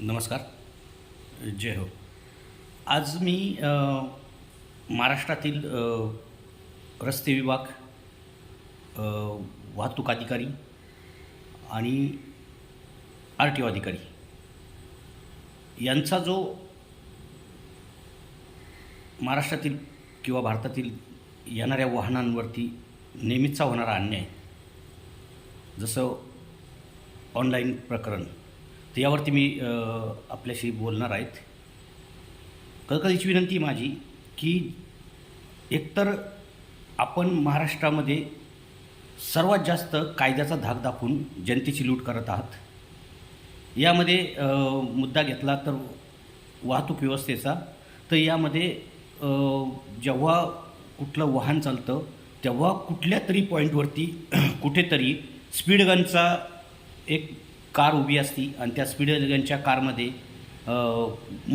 नमस्कार. जय हो. आज मी महाराष्ट्रातील रस्ते विभाग वाहतूक अधिकारी आणि आर टी ओ अधिकारी यांचा जो महाराष्ट्रातील किंवा भारतातील येणाऱ्या वाहनांवरती नेहमीचा होणारा अन्याय जसं ऑनलाईन प्रकरण तर यावरती मी आपल्याशी बोलणार आहेत. कळकळीची विनंती माझी की एकतर आपण महाराष्ट्रामध्ये सर्वात जास्त कायद्याचा धाक दाखवून जनतेची लूट करत आहात. यामध्ये मुद्दा घेतला तर वाहतूक व्यवस्थेचा. तर यामध्ये जेव्हा कुठलं वाहन चालतं तेव्हा कुठल्या तरी पॉईंटवरती कुठेतरी स्पीड गनचा एक कार उभी असती आणि त्या स्पीड गनच्या कारमध्ये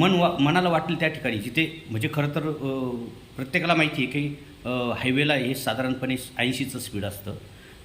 मन वा मनाला वाटेल त्या ठिकाणी जिथे म्हणजे खरं तर प्रत्येकाला माहिती आहे की हायवेला हे साधारणपणे ऐंशीचं स्पीड असतं.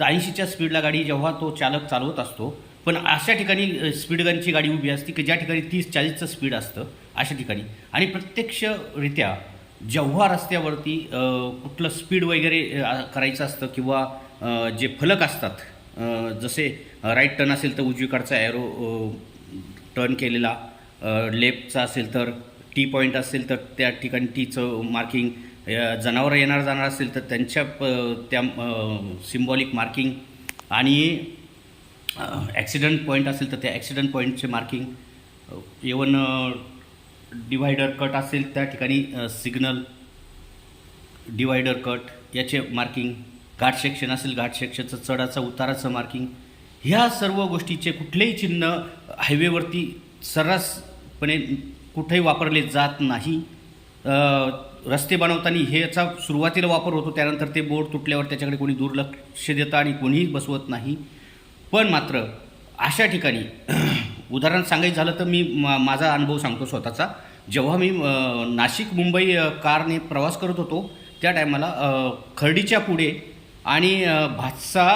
तर ऐंशीच्या स्पीडला गाडी जेव्हा तो चालक चालवत असतो पण अशा ठिकाणी स्पीड गनची गाडी उभी असते की ज्या ठिकाणी तीस चाळीसचं स्पीड असतं अशा ठिकाणी. आणि प्रत्यक्षरित्या जेव्हा रस्त्यावरती कुठलं स्पीड वगैरे करायचं असतं किंवा जे फलक असतात जसे राईट टर्न असेल तर उजवीकडचा ॲरो टर्न केलेला. लेफ्टचा असेल तर टी पॉईंट असेल तर त्या ठिकाणी टीचं मार्किंग जनावरं येणार जाणार असेल तर त्यांच्या प- त्या सिम्बॉलिक मार्किंग आणि ॲक्सिडंट पॉईंट असेल तर त्या ॲक्सिडंट पॉईंटचे मार्किंग इवन डिवायडर कट असेल त्या ठिकाणी सिग्नल डिवायडर कट याचे मार्किंग घाट सेक्शन असेल घाट सेक्शनचं चढाचं उताराचं मार्किंग ह्या सर्व गोष्टीचे कुठलेही चिन्ह हायवेवरती सर्रासपणे कुठेही वापरले जात नाही. रस्ते बनवताना ह्याचा सुरुवातीला वापर होतो त्यानंतर ते बोर्ड तुटल्यावर त्याच्याकडे कोणी दुर्लक्ष देतं आणि कोणीही बसवत नाही. पण मात्र अशा ठिकाणी उदाहरण सांगायचं झालं तर मी मा माझा अनुभव सांगतो स्वतःचा. जेव्हा मी नाशिक मुंबई कारने प्रवास करत होतो त्या टायमाला खर्डीच्या पुढे आणि भातसा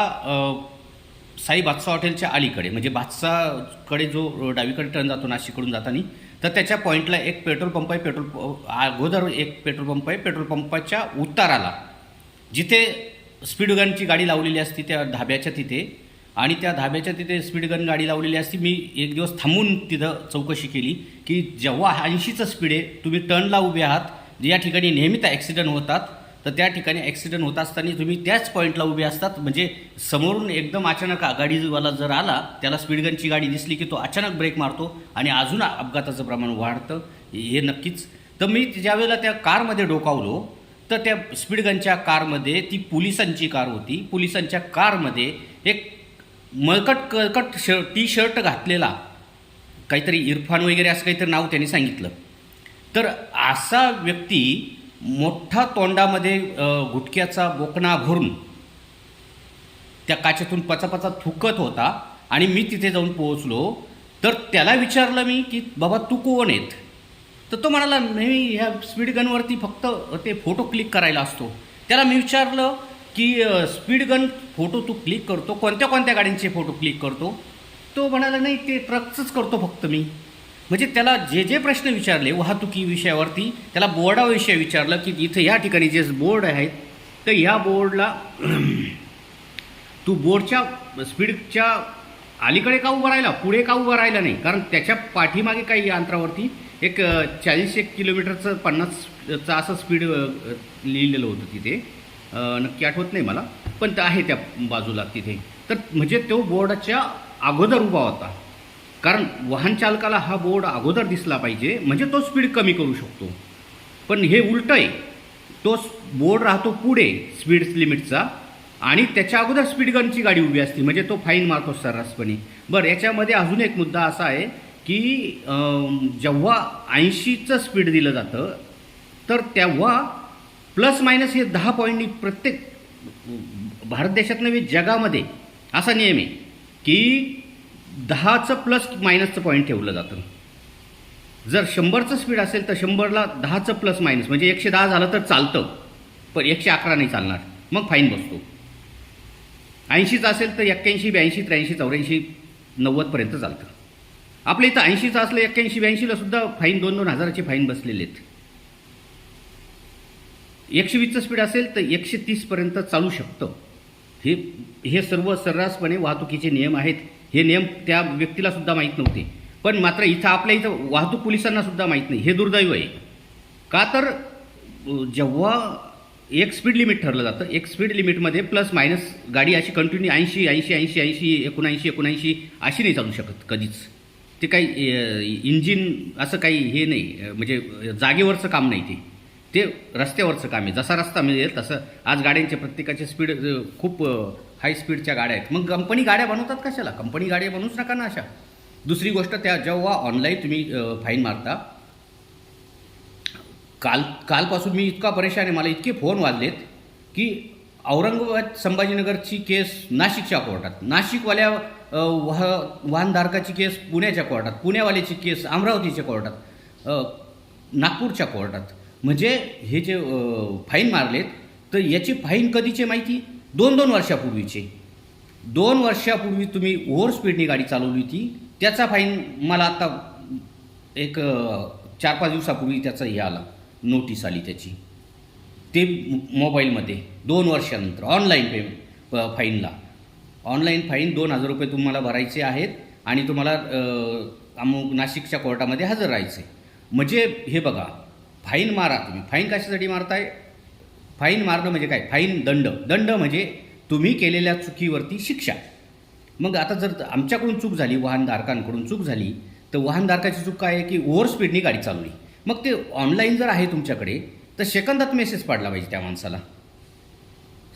साई बादशाह हॉटेलच्या अलीकडे म्हणजे बादशाहकडे जो डावीकडे टर्न जातो नाशिककडून जाताना तर त्याच्या पॉईंटला एक पेट्रोल पंप आहे पेट्रोल प- अगोदर एक पेट्रोल पंप आहे पेट्रोल पंपाच्या उताराला. जिथे स्पीडगनची गाडी लावलेली असती त्या धाब्याच्या तिथे आणि त्या धाब्याच्या तिथे स्पीडगन गाडी लावलेली असती मी एक दिवस थांबून तिथं चौकशी केली की जेव्हा ऐंशीचं स्पीड आहे तुम्ही टर्नला उभे आहात या ठिकाणी नेहमीच ॲक्सिडेंट होतात तर त्या ठिकाणी ॲक्सिडेंट होत असताना तुम्ही त्याच पॉईंटला उभे असतात. म्हणजे समोरून एकदम अचानक गाडीवाला जर आला त्याला स्पीडगनची गाडी दिसली की तो अचानक ब्रेक मारतो आणि अजून अपघाताचं प्रमाण वाढतं. हे नक्कीच. तर मी ज्यावेळेला त्या कारमध्ये डोकावलो तर त्या स्पीडगनच्या कारमध्ये ती पोलिसांची कार होती. पोलिसांच्या कारमध्ये एक मळकट कळकट श टी शर्ट घातलेला काहीतरी इरफान वगैरे असं काहीतरी नाव त्यांनी सांगितलं. तर असा व्यक्ती मोठा तोंडामध्ये गुटक्याचा गुटख्याचा बोकणा भरून त्या काचेतून पचापचा थुकत होता आणि मी तिथे जाऊन पोहोचलो. तर त्याला विचारलं मी की बाबा तू कोण आहेत? तर तो म्हणाला नाही ह्या स्पीड गनवरती फक्त ते फोटो क्लिक करायला असतो. त्याला मी विचारलं की स्पीड गन फोटो तू क्लिक करतो? कोणत्या कोणत्या गाड्यांचे फोटो क्लिक करतो? तो म्हणाला नाही ते ट्रकचंच करतो फक्त मी. म्हणजे त्याला जे जे प्रश्न विचारले वाहतुकी विषयावरती त्याला बोर्डाविषयी विचारलं की इथं या ठिकाणी जे बोर्ड आहेत तर ह्या बोर्डला तू बोर्डच्या स्पीडच्या अलीकडे का उभं राहिला? पुढे का उभं राहिला नाही? कारण त्याच्या पाठीमागे काही अंतरावरती एक चाळीस एक किलोमीटरचं पन्नासचं असं स्पीड लिहिलेलं होतं तिथे. नक्की आठवत नाही मला पण आहे त्या बाजूला तिथे. तर म्हणजे तो बोर्डाच्या अगोदर उभा होता. कारण वाहन चालकाला हा बोर्ड अगोदर दिसला पाहिजे म्हणजे तो स्पीड कमी करू शकतो. पण हे उलटं आहे. तो बोर्ड राहतो पुढे स्पीड लिमिटचा आणि त्याच्या अगोदर स्पीड गनची गाडी उभी असते म्हणजे तो फाईन मारतो सर्रासपणे. बरं याच्यामध्ये अजून एक मुद्दा असा आहे की जेव्हा ऐंशीचं स्पीड दिलं जातं तर तेव्हा प्लस मायनस हे दहा पॉईंटनी प्रत्येक भारत देशात नव्हे जगामध्ये असा नियम आहे की दहाचं प्लस मायनसचं पॉईंट ठेवलं जातं. जर शंभरचं स्पीड असेल तर शंभरला दहाचं प्लस मायनस म्हणजे एकशे दहा झालं तर चालतं. पण एकशे अकरा नाही चालणार. मग फाईन बसतो. ऐंशीचं असेल तर एक्क्याऐंशी ब्याऐंशी त्र्याऐंशी चौऱ्याऐंशी नव्वदपर्यंत चालतं. आपल्या इथं ऐंशीचं असलं एक्क्याऐंशी ब्याऐंशीला सुद्धा फाईन दोन दोन हजाराचे फाईन बसलेले आहेत. एकशे वीसचं स्पीड असेल तर एकशे तीसपर्यंत चालू शकतं. हे हे सर्व सर्रासपणे वाहतुकीचे नियम आहेत. हे नियम त्या व्यक्तीला सुद्धा माहीत नव्हते. पण मात्र इथं आपल्या इथं वाहतूक पोलिसांना सुद्धा माहीत नाही. हे दुर्दैव आहे. का तर जेव्हा एक स्पीड लिमिट ठरलं जातं एक स्पीड लिमिटमध्ये प्लस मायनस गाडी अशी कंटिन्यू ऐंशी ऐंशी ऐंशी ऐंशी एकोणऐंशी एकोणऐंशी अशी नाही चालू शकत कधीच. ते काही इंजिन असं काही हे नाही. म्हणजे जागेवरचं काम नाही ते. ते रस्त्यावरचं काम आहे. जसा रस्ता मिळेल तसं आज गाड्यांचे प्रत्येकाचे स्पीड खूप हाय स्पीडच्या गाड्या आहेत. मग कंपनी गाड्या बनवतात कशाला? कंपनी गाड्या बनवूच नका ना अशा. दुसरी गोष्ट त्या जेव्हा ऑनलाईन तुम्ही फाईन मारता काल कालपासून मी इतका परेशान आहे मला इतके फोन वाजलेत की औरंगाबाद संभाजीनगरची केस नाशिकच्या कोर्टात. नाशिकवाल्या वाह वाहनधारकाची केस पुण्याच्या कोर्टात. पुण्यावाल्याची केस अमरावतीच्या कोर्टात. नागपूरच्या कोर्टात. म्हणजे हे जे फाईन मारलेत तर याची फाईन कधीची माहिती? दोन दोन वर्षापूर्वीचे. दोन वर्षापूर्वी तुम्ही ओव्हर स्पीडने गाडी चालवली होती. त्याचा फाईन मला आता एक चार पाच दिवसापूर्वी त्याचा हे आला नोटीस आली त्याची. ते मो- मोबाईलमध्ये दोन वर्षानंतर ऑनलाईन पे फाईनला. ऑनलाईन फाईन दोन हजार रुपये तुम्हाला भरायचे आहेत आणि तुम्हाला अमुक नाशिकच्या कोर्टामध्ये हजर राहायचे. म्हणजे हे बघा फाईन मारा तुम्ही. फाईन कशासाठी मारताय? फाईन मारणं म्हणजे काय? फाईन दंड. दंड म्हणजे तुम्ही केलेल्या चुकीवरती शिक्षा. मग आता जर आमच्याकडून चूक झाली वाहनधारकांकडून चूक झाली तर वाहनधारकाची चूक काय आहे की ओव्हर स्पीडनी गाडी चालवली. मग ते ऑनलाईन जर आहे तुमच्याकडे तर सेकंदात मेसेज पडला पाहिजे त्या माणसाला.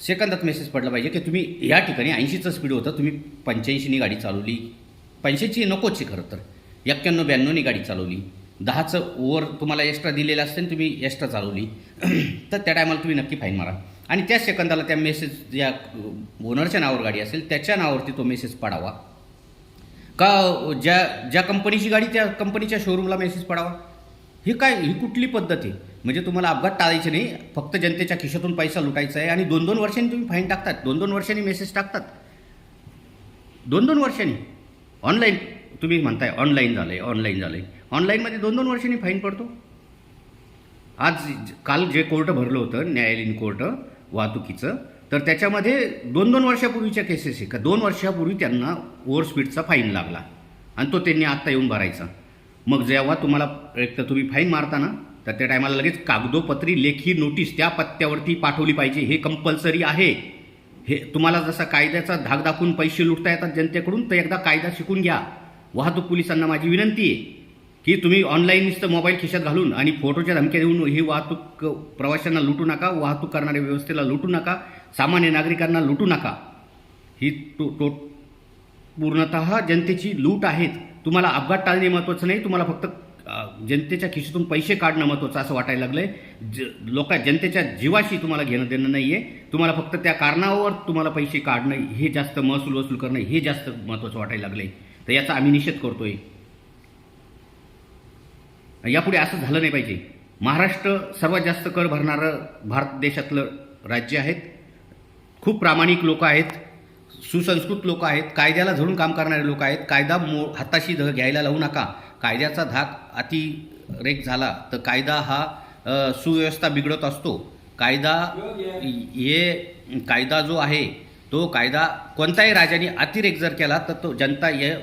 सेकंदात मेसेज पडला पाहिजे की तुम्ही या ठिकाणी ऐंशीचं स्पीड होतं तुम्ही पंच्याऐंशीनी गाडी चालवली. पंच्याऐंशी नकोच खरं तर. एक्क्याण्णव ब्याण्णवनी गाडी चालवली. दहाचं ओवर तुम्हाला एक्स्ट्रा दिलेलं असते आणि तुम्ही एक्स्ट्रा चालवली. तर त्या टायमाला तुम्ही नक्की फाईन मारा. आणि त्याच सेकंदाला त्या मेसेज या ओनरच्या नावावर गाडी असेल त्याच्या नावावरती तो मेसेज पडावा. का ज्या ज्या कंपनीची गाडी त्या कंपनीच्या शोरूमला मेसेज पडावा? ही काय ही कुठली पद्धत आहे? म्हणजे तुम्हाला अपघात टाळायचे नाही फक्त जनतेच्या खिशातून पैसा लुटायचा आहे आणि दोन दोन वर्षांनी तुम्ही फाईन टाकतात. दोन दोन वर्षांनी मेसेज टाकतात. दोन दोन वर्षांनी. ऑनलाईन तुम्ही म्हणताय ऑनलाईन झालं आहे ऑनलाईन झालं आहे ऑनलाईनमध्ये दोन दोन वर्षांनी फाईन पडतो? आज काल जे कोर्ट भरलं होतं न्यायालयीन कोर्ट वाहतुकीचं तर त्याच्यामध्ये दोन दोन वर्षापूर्वीच्या केसेस आहे. का दोन वर्षापूर्वी त्यांना ओव्हर स्पीडचा फाईन लागला. आणि तो त्यांनी आत्ता येऊन भरायचा. मग जेव्हा तुम्हाला एक तर तुम्ही फाईन मारता ना तर त्या टायमाला लगेच कागदोपत्री लेखी नोटीस त्या पत्त्यावरती पाठवली पाहिजे. हे कंपल्सरी आहे. हे तुम्हाला जसा कायद्याचा धाक दाखवून पैसे लुटता येतात जनतेकडून तर एकदा कायदा शिकून घ्या. वाहतूक पोलिसांना माझी विनंती आहे की तुम्ही ऑनलाईन नुसतं मोबाईल खिशात घालून आणि फोटोच्या धमक्या देऊन ही वाहतूक प्रवाशांना लुटू नका वाहतूक करणाऱ्या व्यवस्थेला लुटू नका सामान्य नागरिकांना लुटू नका. ही तो तो पूर्णत जनतेची लूट आहेत तुम्हाला अपघात टाळणे महत्त्वाचं नाही तुम्हाला फक्त जनतेच्या खिशातून पैसे काढणं महत्त्वाचं असं वाटायला लागलं आहे ज लोका जनतेच्या जीवाशी तुम्हाला घेणं देणं नाही आहे तुम्हाला फक्त त्या कारणावर तुम्हाला पैसे काढणं हे जास्त महसूल वसूल करणं हे जास्त महत्त्वाचं वाटायला आहे तर याचा आम्ही निषेध करतोय. यापुढे असं झालं नाही पाहिजे. महाराष्ट्र सर्वात जास्त कर भरणारं भारत देशातलं राज्य आहेत. खूप प्रामाणिक लोक आहेत. सुसंस्कृत लोक आहेत. कायद्याला धरून काम करणारे लोक आहेत. कायदा मो हाताशी ध घ्यायला लावू नका. कायद्याचा धाक अतिरेक झाला तर कायदा हा सुव्यवस्था बिघडत असतो. कायदा हे कायदा जो आहे तो कायदा कोणत्याही राजाने अतिरेक जर केला तर तो जनता या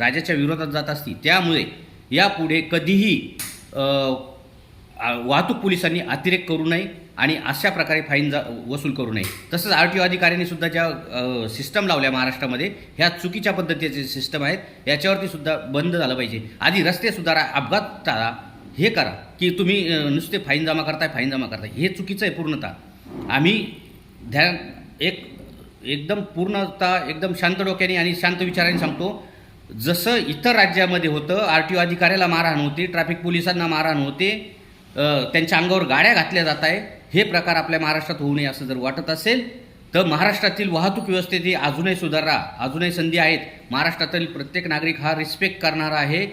राजाच्या विरोधात जात असती. त्यामुळे यापुढे कधीही वाहतूक पोलिसांनी अतिरेक करू नये आणि अशा प्रकारे फाईन जा वसूल करू नये. तसंच आर टी ओ अधिकाऱ्यांनी सुद्धा ज्या सिस्टम लावल्या महाराष्ट्रामध्ये ह्या चुकीच्या पद्धतीचे सिस्टम आहेत. याच्यावरती सुद्धा बंद झालं पाहिजे. आधी रस्ते सुधारा अपघात टाळा हे करा की तुम्ही नुसते फाईन जमा करताय फाईन जमा करताय. हे चुकीचं आहे पूर्णतः. आम्ही ध्यान एक एकदम पूर्णतः एकदम शांत डोक्याने आणि शांत विचाराने सांगतो. जसं इतर राज्यामध्ये होतं आर टी ओ अधिकाऱ्याला मारहाण होते ट्रॅफिक पोलिसांना मारहाण होते त्यांच्या अंगावर गाड्या घातल्या जात आहे हे प्रकार आपल्या महाराष्ट्रात होऊ नये असं जर वाटत असेल तर महाराष्ट्रातील वाहतूक व्यवस्थेत ही अजूनही सुधारा अजूनही संधी आहेत. महाराष्ट्रातील प्रत्येक नागरिक हा रिस्पेक्ट करणारा आहे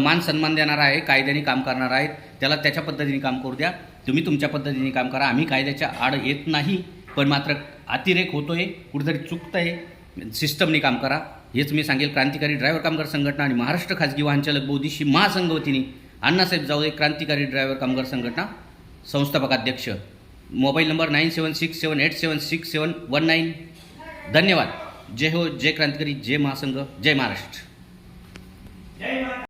मान सन्मान देणारा आहे कायद्याने काम करणारा आहे त्याला त्याच्या पद्धतीने काम करू द्या. तुम्ही तुमच्या पद्धतीने काम करा. आम्ही कायद्याच्या आड येत नाही. पण मात्र अतिरेक होतोय कुठेतरी चुकतंय. सिस्टमने काम करा. हेच मी सांगेल क्रांतिकारी ड्रायव्हर कामगार संघटना आणि महाराष्ट्र खाजगी वाहन चालक बौद्धिशी महासंघ वतीने अण्णासाहेब जावळे क्रांतिकारी ड्रायव्हर कामगार संघटना संस्थापक अध्यक्ष. Mobile number nine seven six seven eight seven six seven one nine. धन्यवाद. जय हो जय क्रांतिकारी जय महासंघ जय महाराष्ट्र.